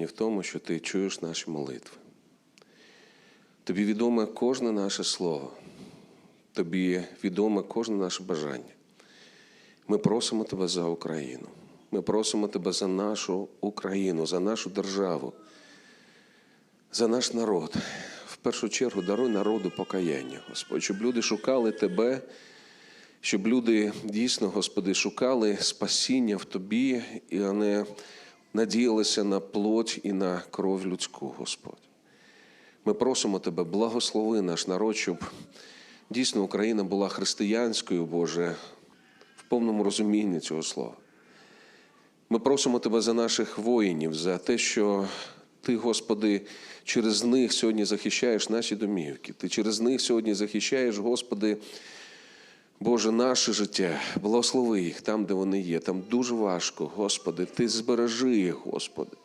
переконані в тому, що Ти чуєш наші молитви. Тобі відоме кожне наше слово, тобі відоме кожне наше бажання. Ми просимо Тебе за Україну. Ми просимо Тебе за нашу Україну, за нашу державу, за наш народ. В першу чергу даруй народу покаяння, Господь, щоб люди шукали Тебе, щоб люди дійсно, Господи, шукали спасіння в Тобі і не надіялися на плоть і на кров людську, Господь. Ми просимо Тебе, благослови наш народ, щоб дійсно Україна була християнською, Боже, в повному розумінні цього слова. Ми просимо Тебе за наших воїнів, за те, що Ти, Господи, через них сьогодні захищаєш наші домівки. Ти через них сьогодні захищаєш, Господи, Боже, наше життя. Благослови їх там, де вони є. Там дуже важко, Господи. Ти збережи їх, Господи.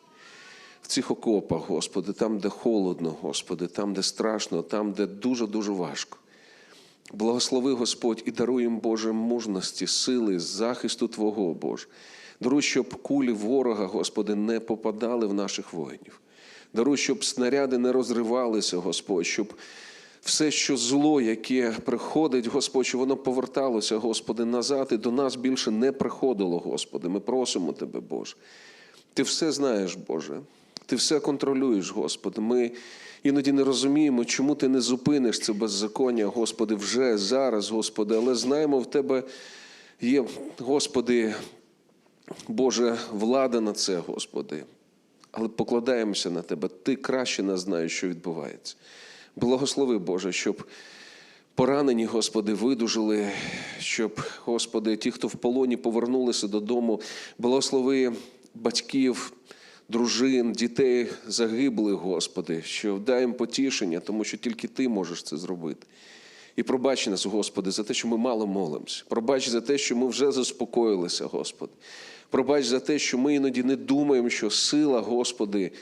В цих окопах, Господи, там, де холодно, Господи, там, де страшно, там, де дуже-дуже важко. Благослови Господь і даруй їм, Боже, мужності, сили, захисту Твого, Боже. Даруй, щоб кулі ворога, Господи, не попадали в наших воїнів. Даруй, щоб снаряди не розривалися, Господь, щоб все, що зло, яке приходить, Господь, щоб воно поверталося, Господи, назад і до нас більше не приходило, Господи. Ми просимо Тебе, Боже. Ти все знаєш, Боже. Ти все контролюєш, Господи. Ми іноді не розуміємо, чому ти не зупиниш це беззаконня, Господи, вже зараз, Господи, але знаємо, в Тебе є, Господи, Боже, влада на це, Господи. Але покладаємося на Тебе. Ти краще нас знаєш, що відбувається. Благослови, Боже, щоб поранені, Господи, видужили, щоб, Господи, ті, хто в полоні, повернулися додому. Благослови батьків, дружин, дітей загиблих, Господи, що дай їм потішення, тому що тільки Ти можеш це зробити. І пробач нас, Господи, за те, що ми мало молимося. Пробач за те, що ми вже заспокоїлися, Господи. Пробач за те, що ми іноді не думаємо, що сила, Господи,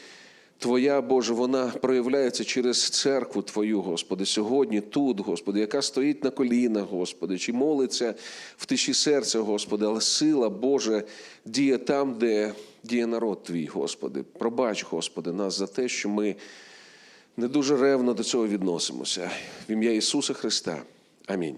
Твоя, Боже, вона проявляється через церкву Твою, Господи, сьогодні, тут, Господи, яка стоїть на колінах, Господи, чи молиться в тиші серця, Господи, але сила Божа діє там, де діє народ Твій, Господи. Пробач, Господи, нас за те, що ми не дуже ревно до цього відносимося. В ім'я Ісуса Христа. Амінь.